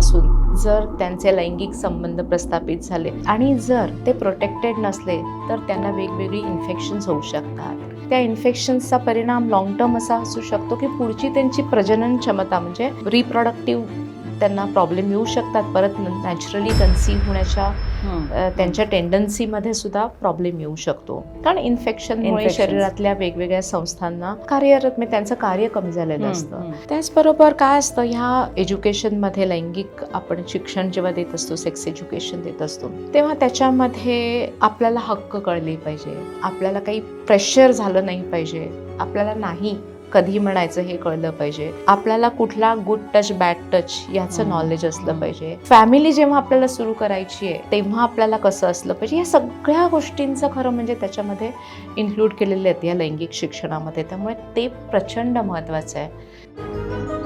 वर्षापासून जर त्यांचे लैंगिक संबंध प्रस्थापित झाले आणि जर ते प्रोटेक्टेड नसले तर त्यांना वेगवेगळी इन्फेक्शन्स होऊ शकतात. त्या इन्फेक्शन्सचा परिणाम लॉंग टर्म असा असू शकतो की पुढची त्यांची प्रजनन क्षमता म्हणजे रिप्रोडक्टिव्ह त्यांना प्रॉब्लेम येऊ शकतात. परत नॅचरली कन्सीव्ह होण्याच्या त्यांच्या टेंडन्सीमध्ये सुद्धा प्रॉब्लेम येऊ शकतो. कारण इन्फेक्शनमुळे. शरीरातल्या वेगवेगळ्या संस्थांना कार्यरत म्हणजे त्यांचं कार्य कमी झालेलं असतं. त्याचबरोबर काय असतं ह्या एज्युकेशनमध्ये लैंगिक आपण शिक्षण जेव्हा देत असतो सेक्स एज्युकेशन देत असतो तेव्हा त्याच्यामध्ये आपल्याला हक्क कळले पाहिजे. आपल्याला काही प्रेशर झालं नाही पाहिजे. आपल्याला नाही. कधी म्हणायचं हे कळलं पाहिजे. आपल्याला कुठला गुड टच बॅड टच याचं. नॉलेज असलं. पाहिजे. फॅमिली जेव्हा आपल्याला सुरू करायची आहे तेव्हा आपल्याला कसं असलं पाहिजे? या सगळ्या गोष्टींचं खरं म्हणजे त्याच्यामध्ये इन्क्लूड केलेले आहेत या लैंगिक शिक्षणामध्ये. त्यामुळे ते प्रचंड महत्त्वाचं आहे.